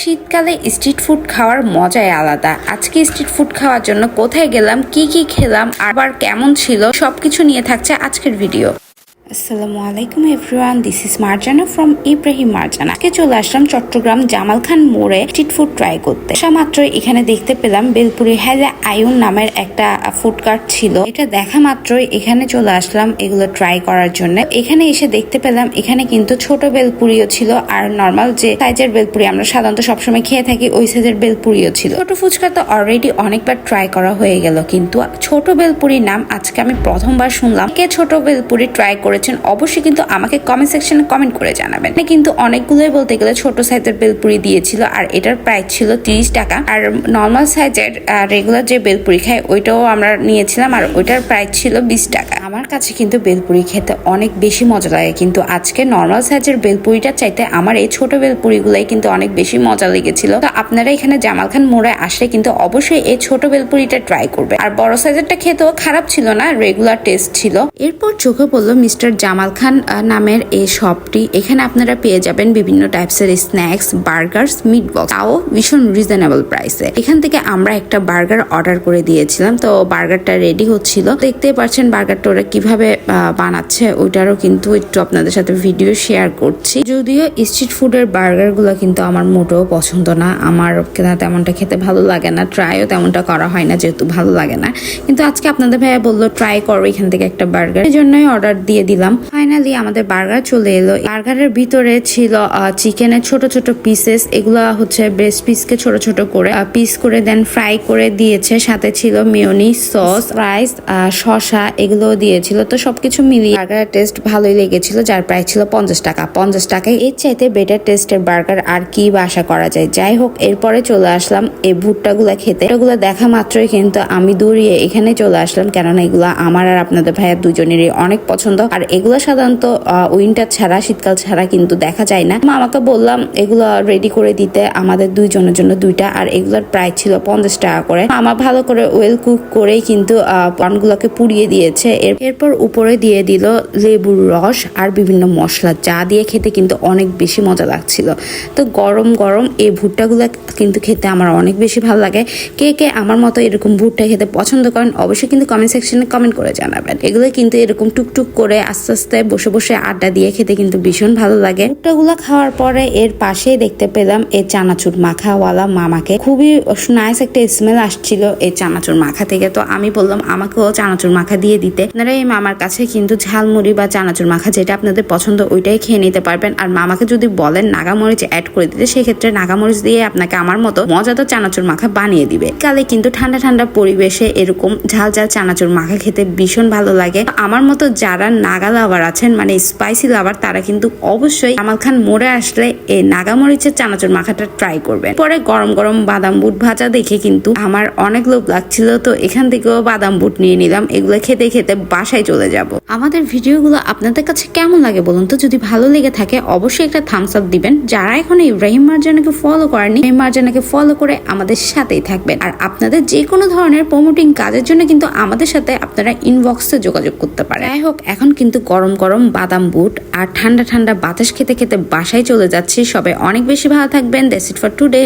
শীতকালে street food খাওয়ার মজাই আলাদা। আজকে স্ট্রিট ফুড খাওয়ার জন্য কোথায় গেলাম, কি কি খেলাম আবার কেমন ছিল, সবকিছু নিয়ে থাকছে আজকের ভিডিও আসসালামু আলাইকুম everyone this is Marjana from Ibrahim Marjana আজকে চলে আসলাম চট্টগ্রাম জামাল খান মোড়ে স্ট্রিট ফুড ট্রাই করতে। মাত্র এখানে দেখতে পেলাম বেলপুরি হ্যাজা আয়ুন নামের একটা ফুড কার্ট ছিল। এটা দেখা মাত্রই এখানে চলে আসলাম এগুলো ট্রাই করার জন্য। এখানে এসে দেখতে পেলাম এখানে কিন্তু ছোট বেলপুরিও ছিল আর নর্মাল যে সাইজের বেলপুরি আমরা সাধারণত সবসময় খেয়ে থাকি ওই সাইজের বেলপুরিও ছিল। ছোট ফুচকা তো অলরেডি অনেকবার ট্রাই করা হয়ে গেল, কিন্তু ছোট বেলপুরির নাম আজকে আমি প্রথমবার শুনলাম। কে ছোট বেলপুরি ট্রাই করেছেন, অবশ্যই কিন্তু আমাকে কমেন্ট সেকশনে কমেন্ট করে জানাবেন। কিন্তু অনেকগুলোই বলতে গেলে ছোট সাইজের বেলপুরি দিয়েছিল, আর এটার প্রাইস ছিল তিরিশ টাকা। আর নর্মাল সাইজের রেগুলার যে বেলপুরি খাই, ওইটাও আমরা নিয়েছিলাম, আর ওইটার প্রাইস ছিল বিশ টাকা। আমার কাছে কিন্তু বেলপুরি খেতে অনেক বেশি মজা লাগে, কিন্তু আজকে নর্মাল সাইজের বেলপুরিটা চাইতে আমার এই ছোট বেলপুরিগুলাই কিন্তু অনেক বেশি মজা লেগেছিল। তো আপনারা এখানে জামাল খান মোড়ে আসলে কিন্তু অবশ্যই এই ছোট বেলপুরিটা ট্রাই করবে আর বড় সাইজেরটা খেতেও খারাপ ছিল না রেগুলার টেস্ট ছিল। এরপর চোখে পড়ল মিস্টার জামাল খান নামের এই শপটি এখানে আপনারা পেয়ে যাবেন বিভিন্ন টাইপসের স্ন্যাক্স বার্গার্স মিট বক্স তাও ভীষণ রিজনেবল প্রাইসে এখান থেকে আমরা একটা বার্গার অর্ডার করে দিয়েছিলাম, তো বার্গারটা রেডি হচ্ছিল। দেখতেই পাচ্ছেন বার্গারটা ওরা কীভাবে বানাচ্ছে, ওইটারও কিন্তু একটু আপনাদের সাথে ভিডিও শেয়ার করছি। যদিও স্ট্রিট ফুডের বার্গারগুলো কিন্তু আমার মোটেও পছন্দ না। আমার তেমনটা খেতে ভালো লাগে না ট্রাইও তেমনটা করা হয় না, যেহেতু ভালো লাগে না। কিন্তু আজকে আপনাদের ভাইয়া বলল ট্রাই করো এখান থেকে একটা বার্গার এই জন্যই অর্ডার দিয়ে দিলাম ফাইনালি আমাদের বার্গার চলে এলো। বার্গারের ভিতরে ছিল চিকেনের ছোট ছোট পিসেস এগুলো হচ্ছে ব্রেস্ট পিসকে ছোট ছোট করে পিস করে দেন ফ্রাই করে দিয়েছে। সাথে ছিল মিওনি সস রাইস শসা এগুলো দিয়েছিল। তো সবকিছু মিলিয়ে বার্গারের টেস্ট ভালোই লেগেছিল, যার প্রাইস ছিল পঞ্চাশ টাকা। পঞ্চাশ টাকায় এর চাইতে বেটার টেস্টের বার্গার আর কি বা আশা করা যায়? যাই হোক, এরপরে চলে আসলাম এই ভুট্টাগুলো খেতে। এগুলো দেখা মাত্রই কিন্তু আমি দৌড়িয়ে এখানে চলে আসলাম, কেননা এগুলো আমার আর আপনাদের ভাইয়ের দুজনেরই অনেক পছন্দ। আর এগুলো সাধারণত উইন্টার ছাড়া, শীতকাল ছাড়া কিন্তু দেখা যায় না। আমাকে বললাম, এগুলো রেডি করে দিতে আমাদের দুইজনের জন্য দুইটা, আর এগুলোর প্রাইস ছিল পঞ্চাশ টাকা করে। আমার ভালো করে ওয়েল কুক করেই কিন্তু পানগুলোকে পুড়িয়ে দিয়েছে। এরপর উপরে দিয়ে দিল লেবুর রস আর বিভিন্ন মশলা, যা দিয়ে খেতে কিন্তু অনেক বেশি মজা লাগছিল। তো গরম গরম এই ভুট্টাগুলো কিন্তু খেতে আমার অনেক বেশি ভালো লাগে। কে কে আমার মতো এরকম ভুট্টা খেতে পছন্দ করেন, অবশ্যই কিন্তু কমেন্ট সেকশনে কমেন্ট করে জানাবেন। এগুলো কিন্তু এরকম টুকটুক করে আস্তে আস্তে বসে বসে আড্ডা দিয়ে খেতে কিন্তু ভীষণ ভালো লাগে। ভুট্টাগুলো খাওয়ার পরে এর পাশেই দেখতে পেলাম এই চানাচুর মাখাওয়ালা মামাকে। খুবই নাইস একটা স্মেল আসছিল এই চানাচুর মাখা থেকে। তো আমি বললাম, আমাকেও চানাচুর মাখা দিয়ে দিতে। আপনারা এই মামার কাছে কিন্তু ঝালমুড়ি বা চানাচুর মাখা যেটা আপনাদের পছন্দ, ওইটাই খেয়ে নিতে পারবেন। আর মামাকে যদি বলেন নাগামরিচ অ্যাড করে দিতে, সেক্ষেত্রে নাগামরিচ দিয়ে আপনাকে আমার মতো মজাদার চানাচুর মাখা বানিয়ে দিবে। কালে কিন্তু ঠান্ডা ঠান্ডা পরিবেশে এরকম ঝাল ঝাল চানাচুর মাখা খেতে ভীষণ ভালো লাগে। আমার মতো যারা নাগা লাভার আছেন মানে স্পাইসি লাভার তারা কিন্তু অবশ্যই কামাল খান মোড়ে আসলে এই নাগামরিচের চানাচুর মাখাটা ট্রাই করবেন। পরে গরম গরম বাদাম বুট ভাজা দেখে কিন্তু আমার অনেক লোভ লাগছিল, তো এখান থেকেও বাদাম বুট নিয়ে নিলাম, এগুলো খেতে খেতে বাসায় চলে যাব। আমাদের ভিডিওগুলো আপনাদের কাছে কেমন লাগে বলুন তো? যদি ভালো লেগে থাকে, অবশ্যই একটা থামস আপ দিবেন। যারা এখন ইব্রাহিম মার্জানাকে ফলো করেনি ইব্রাহিম মার্জানাকে ফলো করে আমাদের সাথেই থাকবেন। আর আপনাদের যে কোনো ধরনের প্রমোটিং কাজের জন্য কিন্তু আমাদের সাথে আপনারা ইনবক্সে যোগাযোগ করতে পারেন। যাই হোক, এখন কিন্তু গরম গরম বাদাম বুট আর ঠান্ডা ঠান্ডা বাতাস খেতে খেতে বাসায় চলে যাচ্ছি। সবাই অনেক বেশি ভালো থাকবেন। That's it for today.